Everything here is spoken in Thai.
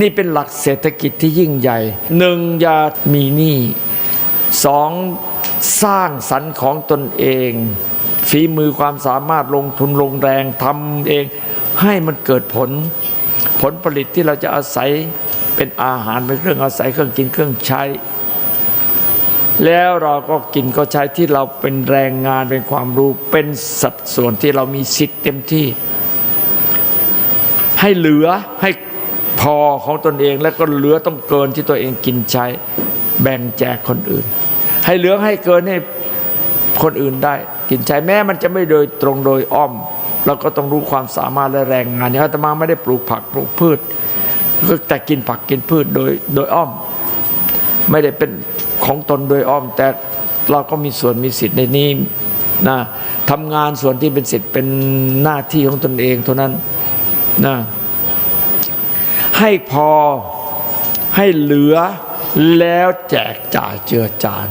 นี่เป็นหลักเศรษฐกิจที่ยิ่งใหญ่หนึ่งอย่ามีหนี้สองสร้างสรรค์ของตนเอง ฝีมือความสามารถลงทุนลงแรงทำเองให้มันเกิดผล ผลผลิตที่เราจะอาศัยเป็นอาหารเป็นเครื่องอาศัยเครื่องกินเครื่องใช้ แล้วเราก็กินก็ใช้ที่เราเป็นแรงงานเป็นความรู้เป็นสัดส่วนที่เรามีสิทธิ์เต็มที่ ให้เหลือให้ พอของตนเองแล้วก็เหลือต้องเกินที่ตัวเองกินใช้ แบ่งแจกคนอื่น ให้เหลือให้เกินให้คนอื่นได้ กินใช้แม้มันจะไม่โดยตรงโดยอ้อมเราก็ต้องรู้ความสามารถและแรงงานอย่างอาตมาไม่ได้ปลูกผักปลูกพืชก็แต่กินผักกินพืชโดยโดยอ้อม ไม่ได้เป็นของตนโดยอ้อม แต่เราก็มีส่วนมีสิทธิ์ในนี้นะทำงานส่วนที่เป็นสิทธิ์เป็นหน้าที่ของตนเองเท่านั้นนะ ให้พอให้เหลือแล้วแจกจ่ายเจือจาน